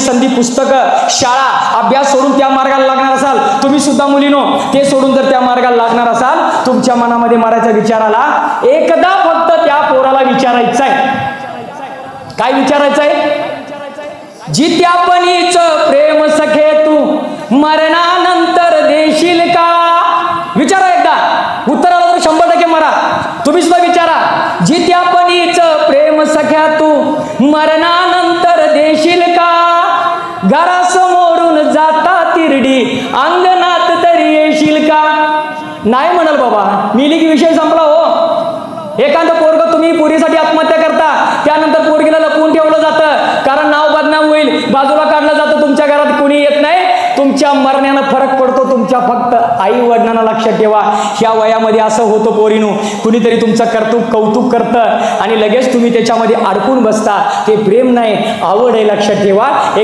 संधी पुस्तकं शाळा अभ्यास सोडून त्या मार्गाला लागणार असाल तुम्ही सुद्धा मुलीनो ते सोडून जर त्या मार्गाला लागणार असाल तुमच्या मनामध्ये मारायच्या विचाराला एकदा फक्त त्या पोराला विचारायचं आहे काय विचारायचं आहे जित्यापणीच प्रेम सखे तू मरणानंतर देशील का? विचारा एकदा. उत्तर आलं तर शंभर टक्के मरा. तुम्ही सुद्धा विचारा. जित्या पणीच प्रेम सख्या तू मरणानंतर देशील घरासमोरून जाता तिरडी. अंगणात तरी येशील का? नाही म्हणाल बाबा. मिली की विषय संपला हो. एखादं पोरग तुम्ही पोरीसाठी आत्महत्या करता. त्यानंतर पोरगीला लपवून ठेवलं जातं. कारण नाव बदनाम होईल. बाजूला काढलं जातं. तुमच्या घरात कुणी येत नाही. तुमच्या मरण्यानं फरक पडतो. तुमच्या फक्त आई वडिलांना लक्षात ठेवा. ह्या वयामध्ये असं होतं पोरीनो. कुणीतरी तुमचं कर्तुक कौतुक करतं. आणि लगेच तुम्ही त्याच्यामध्ये अडकून बसता. ते प्रेम नाही. आवड आहे लक्षात ठेवा.